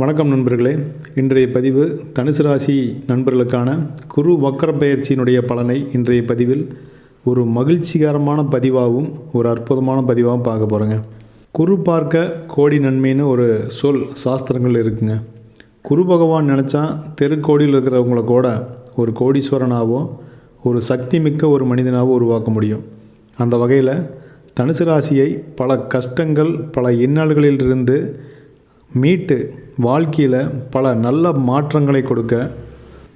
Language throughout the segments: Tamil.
வணக்கம் நண்பர்களே. இன்றைய பதிவு தனுசு ராசி நண்பர்களுக்கான குரு வக்கர பயிற்சியினுடைய பலனை இன்றைய பதிவில் ஒரு மகிழ்ச்சிகரமான பதிவாகவும் ஒரு அற்புதமான பதிவாகவும் பார்க்க போகிறேங்க குரு பார்க்க கோடி நன்மைன்னு ஒரு சொல் சாஸ்திரங்கள் இருக்குங்க. குரு பகவான் நினச்சா தெருக்கோடியில் இருக்கிறவங்கள கூட ஒரு கோடீஸ்வரனாவோ ஒரு சக்தி மிக்க ஒரு மனிதனாவோ உருவாக்க முடியும். அந்த வகையில் தனுசு ராசியை பல கஷ்டங்கள் பல இன்னல்களிலிருந்து மீட்டு வாழ்க்கையில் பல நல்ல மாற்றங்களை கொடுக்க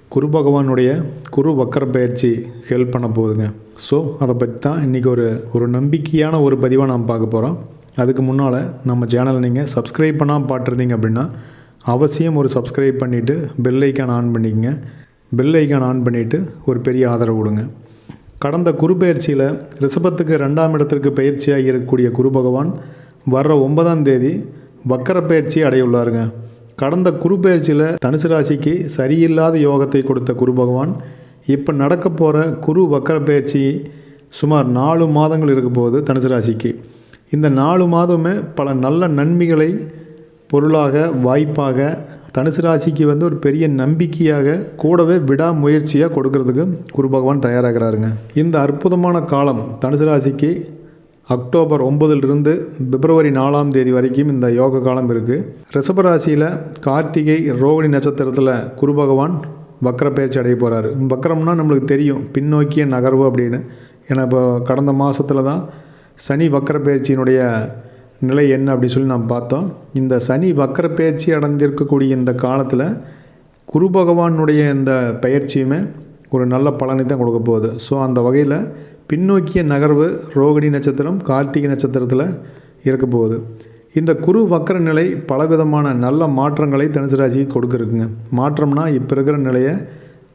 குரு பகவானுடைய குரு வக்கர பயிற்சி ஹெல்ப் பண்ண போகுதுங்க. ஸோ அதை பற்றி தான் இன்றைக்கி ஒரு ஒரு நம்பிக்கையான ஒரு பதிவாக நாம் பார்க்க போகிறோம் அதுக்கு முன்னால் நம்ம சேனலை நீங்கள் சப்ஸ்கிரைப் பண்ணால் பார்த்துருந்தீங்க அப்படின்னா அவசியம் ஒரு சப்ஸ்கிரைப் பண்ணிவிட்டு பெல் ஐக்கான் ஆன் பண்ணிக்கங்க. பெல் ஐக்கான் ஆன் பண்ணிவிட்டு ஒரு பெரிய ஆதரவு கொடுங்க. கடந்த குரு பயிற்சியில் ரிஷபத்துக்கு ரெண்டாம் இடத்திற்கு பயிற்சியாக இருக்கக்கூடிய குரு பகவான் வர்ற ஒன்பதாம் தேதி வக்கர பயிற்சி அடைய உள்ளாருங்க கடந்த குரு பயிற்சியில் தனுசு ராசிக்கு சரியில்லாத யோகத்தை கொடுத்த குரு பகவான் இப்போ நடக்க போகிற குரு வக்கர பயிற்சி சுமார் நாலு மாதங்கள் இருக்க போகுது தனுசு ராசிக்கு. இந்த நாலு மாதமே பல நல்ல நன்மைகளை பொருளாக வாய்ப்பாக தனுசு ராசிக்கு வந்து ஒரு பெரிய நம்பிக்கையாக கூடவே விடாமுயற்சியாக கொடுக்கறதுக்கு குரு பகவான் தயாராகிறாருங்க. இந்த அற்புதமான காலம் தனுசு ராசிக்கு அக்டோபர் ஒன்பதிலிருந்து பிப்ரவரி நாலாம் தேதி வரைக்கும் இந்த யோக காலம் இருக்குது ரிஷபராசியில் கார்த்திகை ரோகிணி நட்சத்திரத்தில் குரு பகவான் வக்கர பயிற்சி அடைய போகிறாரு வக்கரம்னா நம்மளுக்கு தெரியும். பின்னோக்கிய நகர்வு அப்படின்னு. ஏன்னா இப்போ கடந்த மாதத்தில் தான் சனி வக்கர பயிற்சியினுடைய நிலை என்ன அப்படின்னு சொல்லி நாம் பார்த்தோம். இந்த சனி வக்கர பயிற்சி அடைந்திருக்கக்கூடிய இந்த காலத்தில் குரு பகவானுடைய இந்த பயிற்சியுமே ஒரு நல்ல பலனை தான் கொடுக்க போகுது. ஸோ அந்த வகையில் பின்னோக்கிய நகர்வு ரோகிணி நட்சத்திரம் கார்த்திகை நட்சத்திரத்தில் இருக்க போகுது. இந்த குரு வக்கர நிலை பலவிதமான நல்ல மாற்றங்களை தனுசு ராசிக்கு கொடுக்குறக்குங்க மாற்றம்னா இப்போ இருக்கிற நிலையை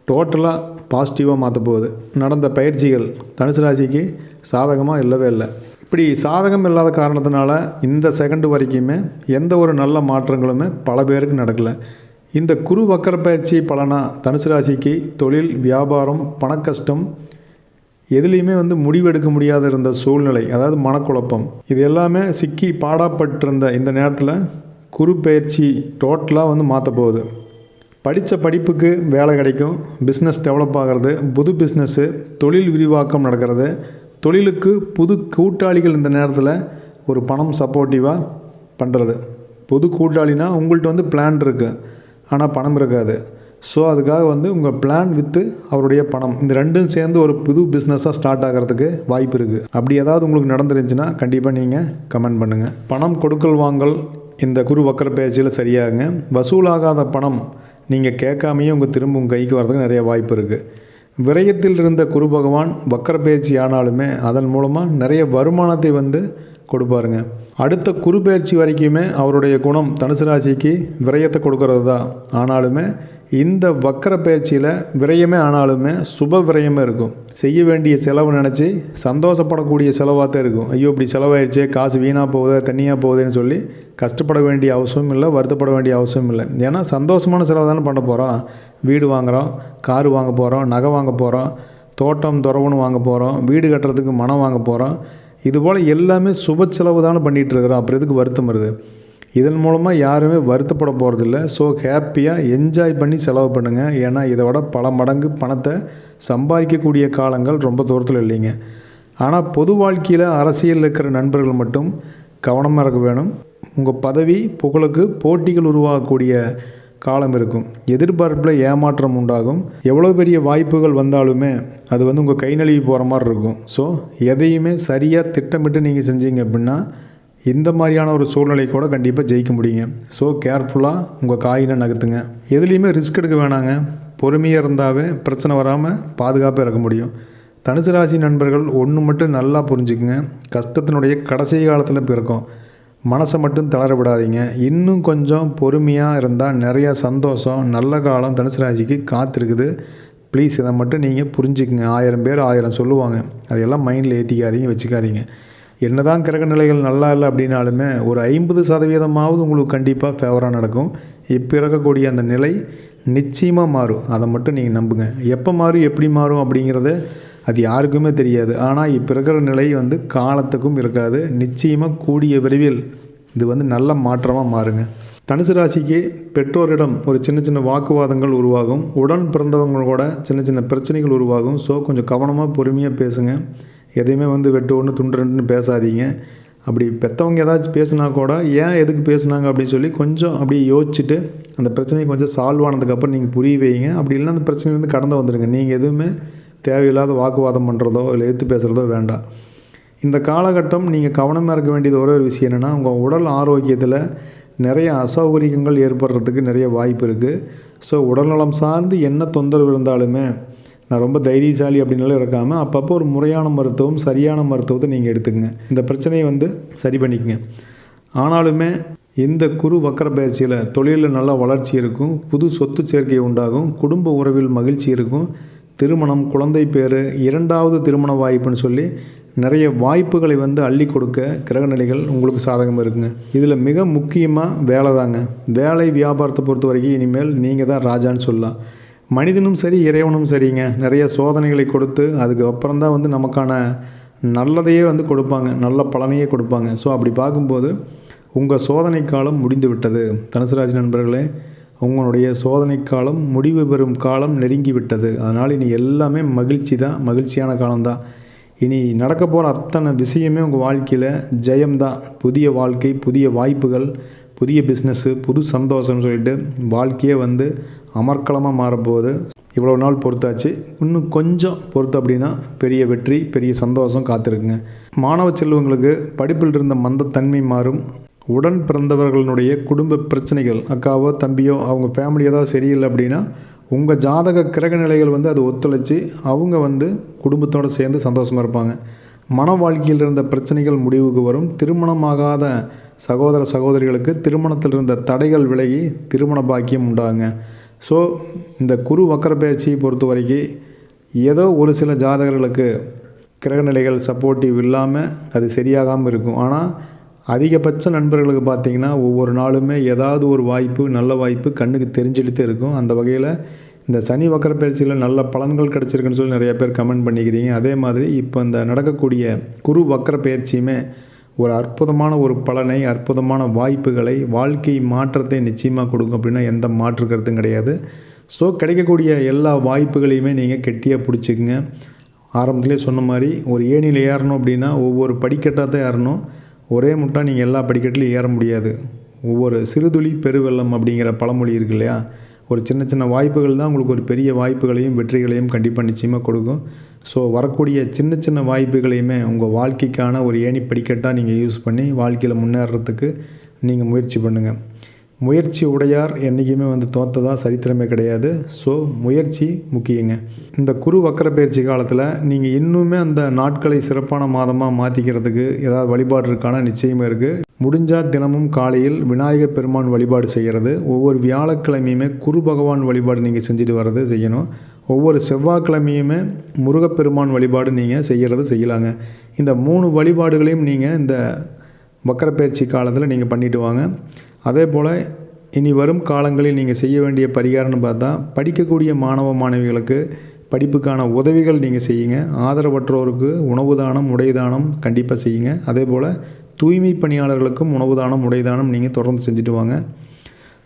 டோட்டலாக பாசிட்டிவாக மாற்ற போகுது. நடந்த பயிற்சிகள் தனுசு ராசிக்கு சாதகமாக இல்லவே இல்லை. இப்படி சாதகம் இல்லாத காரணத்தினால இந்த செகண்டு வரைக்குமே எந்த ஒரு நல்ல மாற்றங்களுமே பல பேருக்கு நடக்கலை. இந்த குரு வக்கர பயிற்சி பலனா தனுசு ராசிக்கு தொழில் வியாபாரம் பணக்கஷ்டம் எதுலேயுமே வந்து முடிவெடுக்க முடியாத இருந்த சூழ்நிலை அதாவது மனக்குழப்பம் இது எல்லாமே சிக்கி பாடாப்பட்டிருந்த இந்த நேரத்தில் குரு பயிற்சி டோட்டலாக வந்து மாற்ற போகுது. படித்த படிப்புக்கு வேலை கிடைக்கும் பிஸ்னஸ் டெவலப் ஆகிறது புது பிஸ்னஸ்ஸு தொழில் விரிவாக்கம் நடக்கிறது தொழிலுக்கு புது கூட்டாளிகள் இந்த நேரத்தில் ஒரு பணம் சப்போர்ட்டிவாக பண்ணுறது புது கூட்டாளினா உங்கள்கிட்ட வந்து பிளான் இருக்குது ஆனால் பணம் இருக்காது. ஸோ அதுக்காக வந்து உங்கள் பிளான் வித்து அவருடைய பணம். இந்த ரெண்டும் சேர்ந்து ஒரு புது பிஸ்னஸாக ஸ்டார்ட் ஆகிறதுக்கு வாய்ப்பு இருக்குது அப்படி ஏதாவது உங்களுக்கு நடந்துருந்துச்சுன்னா கண்டிப்பாக நீங்கள் கமெண்ட் பண்ணுங்கள் பணம் கொடுக்கல் வாங்கல் இந்த குரு வக்கர பயிற்சியில் சரியாகுங்க. வசூலாகாத பணம் நீங்கள் கேட்காமையே உங்கள் திரும்ப உங்கள் கைக்கு வரதுக்கு நிறைய வாய்ப்பு இருக்குது விரயத்தில் இருந்த குரு பகவான் வக்கர பயிற்சி ஆனாலுமே அதன் மூலமாக நிறைய வருமானத்தை வந்து கொடுப்பாருங்க. அடுத்த குரு பயிற்சி வரைக்குமே அவருடைய குணம் தனுசு ராசிக்கு விரயத்தை கொடுக்கறது தான் ஆனாலுமே இந்த வக்கர பயிற்சியில் விரயமே ஆனாலுமே சுப விரயமே இருக்கும். செய்ய வேண்டிய செலவு நினச்சி சந்தோஷப்படக்கூடிய செலவாக தான் இருக்கும். ஐயோ இப்படி செலவாயிடுச்சே காசு வீணாக போகுது தண்ணியாக போகுதுன்னு சொல்லி கஷ்டப்பட வேண்டிய அவசியம் இல்லை வருத்தப்பட வேண்டிய அவசியம் இல்லை. ஏன்னா சந்தோஷமான செலவு தானே பண்ண போகிறோம் வீடு வாங்குகிறோம் காரு வாங்க போகிறோம் நகை வாங்க போகிறோம் தோட்டம் துறவுன்னு வாங்க போகிறோம் வீடு கட்டுறதுக்கு மனம் வாங்க போகிறோம் இதுபோல் எல்லாமே சுப செலவு தானே பண்ணிகிட்டு இருக்கிறோம். அப்புறம் எதுக்கு வருத்தம் வருது? இதன் மூலமாக யாருமே வருத்தப்பட போகிறதில்ல ஸோ ஹாப்பியாக என்ஜாய் பண்ணி செலவு பண்ணுங்கள் ஏன்னா இதை விட பல மடங்கு பணத்தை சம்பாதிக்கக்கூடிய காலங்கள் ரொம்ப தூரத்தில் இல்லைங்க. ஆனால் பொது வாழ்க்கையில் அரசியலில் இருக்கிற நண்பர்கள் மட்டும் கவனமாக இருக்க வேணும். உங்கள் பதவி புகழுக்கு போட்டிகள் உருவாகக்கூடிய காலம் இருக்கும். எதிர்பார்ப்பில் ஏமாற்றம் உண்டாகும். எவ்வளோ பெரிய வாய்ப்புகள் வந்தாலுமே அது வந்து உங்கள் கை நழுவி போகிற மாதிரி இருக்கும். ஸோ எதையுமே சரியாக திட்டமிட்டு நீங்கள் செஞ்சீங்க அப்படின்னா இந்த மாதிரியான ஒரு சூழ்நிலை கூட கண்டிப்பாக ஜெயிக்க முடியுங்க. ஸோ கேர்ஃபுல்லாக உங்கள் காயினை நகர்த்துங்க. எதுலேயுமே ரிஸ்க் எடுக்க வேணாங்க. பொறுமையாக இருந்தாவே பிரச்சனை வராமல் பாதுகாப்பாக இருக்க முடியும். தனுசு ராசி நண்பர்கள் ஒன்று மட்டும் நல்லா புரிஞ்சுக்குங்க. கஷ்டத்தினுடைய கடைசி காலத்தில் பிறக்கும் மனசை மட்டும் தளர விடாதீங்க. இன்னும் கொஞ்சம் பொறுமையாக இருந்தால் நிறையா சந்தோஷம் நல்ல காலம் தனுசு ராசிக்கு காத்திருக்குது. ப்ளீஸ் இதை மட்டும் நீங்கள் புரிஞ்சுக்குங்க. ஆயிரம் பேர் ஆயிரம் சொல்லுவாங்க. அதையெல்லாம் மைண்டில் ஏற்றிக்காதீங்க வச்சுக்காதீங்க. என்னதான் கிரக நிலைகள் நல்லா இல்லை அப்படின்னாலுமே ஒரு ஐம்பது சதவீதமாவது உங்களுக்கு கண்டிப்பாக ஃபேவராக நடக்கும். இப்போ இருக்கக்கூடிய அந்த நிலை நிச்சயமாக மாறும். அதை மட்டும் நீங்கள் நம்புங்க. எப்போ மாறும் எப்படி மாறும் அப்படிங்கிறத அது யாருக்குமே தெரியாது. ஆனால் இப்போ இருக்கிற நிலை வந்து காலத்துக்கும் இருக்காது. நிச்சயமாக கூடிய விரைவில் இது வந்து நல்ல மாற்றமாக மாறுங்க. தனுசு ராசிக்கு பெற்றோரிடம் ஒரு சின்ன சின்ன வாக்குவாதங்கள் உருவாகும். உடன் பிறந்தவங்களோட சின்ன சின்ன பிரச்சனைகள் உருவாகும். ஸோ கொஞ்சம் கவனமாக பொறுமையாக பேசுங்கள் எதையுமே வந்து வெட்டு ஒன்று துண்டு பேசாதீங்க. அப்படி பெற்றவங்க ஏதாச்சும் பேசுனா கூட ஏன் எதுக்கு பேசுனாங்க? அப்படின்னு சொல்லி கொஞ்சம் அப்படியே யோசிச்சுட்டு அந்த பிரச்சனையை கொஞ்சம் சால்வ் ஆனதுக்கப்புறம் நீங்கள் புரிய வைங்க. அப்படி இல்லைன்னா அந்த பிரச்சனையிலேருந்து கடந்து வந்துடுங்க நீங்கள் எதுவுமே தேவையில்லாத வாக்குவாதம் பண்ணுறதோ இல்லை எடுத்து பேசுகிறதோ வேண்டாம். இந்த காலகட்டம் நீங்கள் கவனமாக இருக்க வேண்டியது ஒரே ஒரு விஷயம் என்னென்னா உங்கள் உடல் ஆரோக்கியத்தில் நிறைய அசௌகரியங்கள் ஏற்படுறதுக்கு நிறைய வாய்ப்பு இருக்குது ஸோ உடல்நலம் சார்ந்து என்ன தொந்தரவு இருந்தாலுமே நான் ரொம்ப தைரியசாலி அப்படின்னாலும் இருக்காமல் அப்பப்போ ஒரு முறையான மருத்துவம் சரியான மருத்துவத்தை நீங்கள் எடுத்துக்கங்க. இந்த பிரச்சனையை வந்து சரி பண்ணிக்கங்க. ஆனாலுமே இந்த குரு வக்கர பயிற்சியில் தொழிலில் நல்ல வளர்ச்சி இருக்கும் புது சொத்து சேர்க்கை உண்டாகும் குடும்ப உறவில் மகிழ்ச்சி இருக்கும் திருமணம் குழந்தை பேர் இரண்டாவது திருமண வாய்ப்புன்னு சொல்லி நிறைய வாய்ப்புகளை வந்து அள்ளி கொடுக்க கிரகநிலைகள் உங்களுக்கு சாதகம் இருக்குங்க. இதில் மிக முக்கியமாக வேலை தாங்க. வேலை வியாபாரத்தை பொறுத்த வரைக்கும் இனிமேல் நீங்கள் தான் ராஜான்னு சொல்லலாம். மனிதனும் சரி இறைவனும் சரிங்க. நிறைய சோதனைகளை கொடுத்து அதுக்கப்புறம் தான் வந்து நமக்கான நல்லதையே வந்து கொடுப்பாங்க. நல்ல பலனையே கொடுப்பாங்க. ஸோ அப்படி பார்க்கும்போது உங்கள் சோதனை காலம் முடிந்து விட்டது தனுசுராஜ் நண்பர்களே உங்களுடைய சோதனை காலம் முடிவு பெறும் காலம் நெருங்கி விட்டது அதனால் இனி எல்லாமே மகிழ்ச்சி தான் மகிழ்ச்சியான காலம்தான். இனி நடக்க போகிற அத்தனை விஷயமே உங்கள் வாழ்க்கையில் ஜெயம்தான். புதிய வாழ்க்கை புதிய வாய்ப்புகள் புதிய பிஸ்னஸ்ஸு புது சந்தோஷம்னு சொல்லிட்டு வாழ்க்கையே வந்து அமர்க்களமாக மாறப்போகுது இவ்வளோ நாள் பொறுத்தாச்சு. இன்னும் கொஞ்சம் பொறுத்து அப்படின்னா பெரிய வெற்றி பெரிய சந்தோஷம் காத்திருக்குங்க. மாணவ செல்வங்களுக்கு படிப்பில் இருந்த மந்தத்தன்மை மாறும். உடன் பிறந்தவர்களுடைய குடும்ப பிரச்சனைகள் அக்காவோ தம்பியோ அவங்க ஃபேமிலி ஏதாவது சரியில்லை அப்படின்னா உங்கள் ஜாதக கிரக நிலைகள் வந்து அது ஒத்துழைச்சி அவங்க வந்து குடும்பத்தோடு சேர்ந்து சந்தோஷமாக இருப்பாங்க. மன வாழ்க்கையில் இருந்த பிரச்சனைகள் முடிவுக்கு வரும். திருமணமாகாத சகோதர சகோதரிகளுக்கு திருமணத்தில் இருந்த தடைகள் விலகி திருமண பாக்கியம் உண்டாங்க ஸோ இந்த குரு வக்கர பயிற்சியை பொறுத்த வரைக்கும் ஏதோ ஒரு சில ஜாதகர்களுக்கு கிரகநிலைகள் சப்போர்ட்டிவ் இல்லாமல் அது சரியாகாமல் இருக்கும். ஆனால் அதிகபட்ச நண்பர்களுக்கு பார்த்திங்கன்னா ஒவ்வொரு நாளுமே ஏதாவது ஒரு வாய்ப்பு நல்ல வாய்ப்பு கண்ணுக்கு தெரிஞ்சுக்கிட்டே இருக்கும். அந்த வகையில் இந்த சனி வக்கர பயிற்சியில் நல்ல பலன்கள் கிடச்சிருக்குன்னு சொல்லி நிறைய பேர் கமெண்ட் பண்ணிக்கிறீங்க. அதே மாதிரி இப்போ இந்த நடக்கக்கூடிய குரு வக்கர பயிற்சியுமே ஒரு அற்புதமான ஒரு பலனை அற்புதமான வாய்ப்புகளை வாழ்க்கை மாற்றத்தை நிச்சயமாக கொடுக்கும் அப்படின்னா எந்த மாற்று கருத்தும் கிடையாது. ஸோ கிடைக்கக்கூடிய எல்லா வாய்ப்புகளையுமே நீங்கள் கெட்டியாக பிடிச்சிக்குங்க. ஆரம்பத்திலே சொன்ன மாதிரி ஒரு ஏணியில் ஏறணும் அப்படின்னா ஒவ்வொரு படிக்கட்டாக தான் ஏறணும். ஒரே முட்டா நீங்கள் எல்லா படிக்கட்டிலையும் ஏற முடியாது. ஒவ்வொரு சிறுதுளி பெருவெள்ளம் அப்படிங்கிற பழமொழி இருக்கு இல்லையா? ஒரு சின்ன சின்ன வாய்ப்புகள் தான் உங்களுக்கு ஒரு பெரிய வாய்ப்புகளையும் வெற்றிகளையும் கண்டிப்பாக நிச்சயமாக கொடுக்கும். ஸோ வரக்கூடிய சின்ன சின்ன வாய்ப்புகளையுமே உங்கள் வாழ்க்கைக்கான ஒரு ஏணி படிக்கட்டாக நீங்கள் யூஸ் பண்ணி வாழ்க்கையில் முன்னேறத்துக்கு நீங்கள் முயற்சி பண்ணுங்கள் முயற்சி உடையார் என்றைக்குமே வந்து தோற்றதா சரித்திரமே கிடையாது. ஸோ முயற்சி முக்கியங்க. இந்த குரு வக்கர பயிற்சி காலத்தில் நீங்கள் இன்னுமே அந்த நாட்களை சிறப்பான மாதமாக மாற்றிக்கிறதுக்கு ஏதாவது வழிபாடு இருக்கான? நிச்சயமாக இருக்குது முடிஞ்சால் தினமும் காலையில் விநாயகர் பெருமான் வழிபாடு செய்கிறது ஒவ்வொரு வியாழக்கிழமையுமே குரு பகவான் வழிபாடு நீங்கள் செஞ்சுட்டு வர்றது செய்யணும். ஒவ்வொரு செவ்வாய்க்கிழமையுமே முருகப்பெருமான் வழிபாடு நீங்கள் செய்கிறது செய்யலாங்க. இந்த மூணு வழிபாடுகளையும் நீங்கள் இந்த வக்கரப்பயிற்சி காலத்தில் நீங்கள் பண்ணிவிட்டு வாங்க. அதே போல் இனி வரும் காலங்களில் நீங்கள் செய்ய வேண்டிய பரிகாரம்னு பார்த்தா படிக்கக்கூடிய மாணவ மாணவிகளுக்கு படிப்புக்கான உதவிகள் நீங்கள் செய்யுங்க. ஆதரவற்றோருக்கு உணவு தானம் உடை தானம் கண்டிப்பாக செய்யுங்க. அதே போல் தூய்மை பணியாளர்களுக்கும் உணவு தானம் உடை தானம் நீங்கள் தொடர்ந்து செஞ்சுட்டு வாங்க.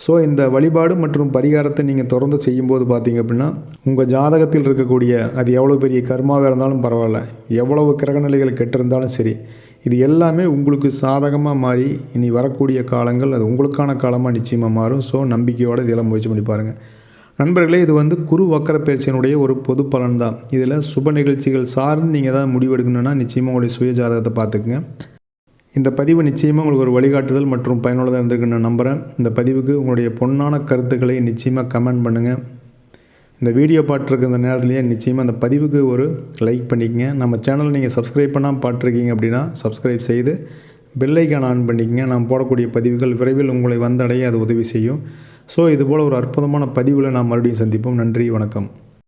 ஸோ இந்த வழிபாடு மற்றும் பரிகாரத்தை நீங்கள் தொடர்ந்து செய்யும்போது பார்த்தீங்க அப்படின்னா உங்கள் ஜாதகத்தில் இருக்கக்கூடிய அது எவ்வளோ பெரிய கர்மாவாக இருந்தாலும் பரவாயில்ல. எவ்வளவு கிரகநிலைகள் கெட்டிருந்தாலும் சரி இது எல்லாமே உங்களுக்கு சாதகமாக மாறி இனி வரக்கூடிய காலங்கள் அது உங்களுக்கான காலமாக நிச்சயமாக மாறும். ஸோ நம்பிக்கையோடு இதெல்லாம் முயற்சி பண்ணி பாருங்கள் நண்பர்களே இது வந்து குரு வக்கர பயிற்சியினுடைய ஒரு பொது பலன் தான் இதில் சுப நிகழ்ச்சிகள் சார்ந்து நீங்கள் ஏதாவது முடிவெடுக்கணும்னா நிச்சயமாக உங்களுடைய சுய ஜாதகத்தை பார்த்துக்குங்க. இந்த பதிவு நிச்சயமாக உங்களுக்கு ஒரு வழிகாட்டுதல் மற்றும் பயனுள்ளதாக இருந்திருக்குன்னு நான் நம்புகிறேன் இந்த பதிவுக்கு உங்களுடைய பொன்னான கருத்துக்களை நிச்சயமாக கமெண்ட் பண்ணுங்கள் இந்த வீடியோ பாட்டுருக்க இந்த நேரத்துலேயே நிச்சயமாக அந்த பதிவுக்கு ஒரு லைக் பண்ணிக்கங்க. நம்ம சேனல் நீங்கள் சப்ஸ்கிரைப் பண்ணால் பாட்டிருக்கீங்க அப்படின்னா சப்ஸ்கிரைப் செய்து பெல்லைக்கான ஆன் பண்ணிக்கங்க. நாம் போடக்கூடிய பதிவுகள் விரைவில் உங்களை வந்தடைய அது உதவி செய்யும். ஸோ இதுபோல் ஒரு அற்புதமான பதிவில் நாம் மறுபடியும் சந்திப்போம். நன்றி வணக்கம்.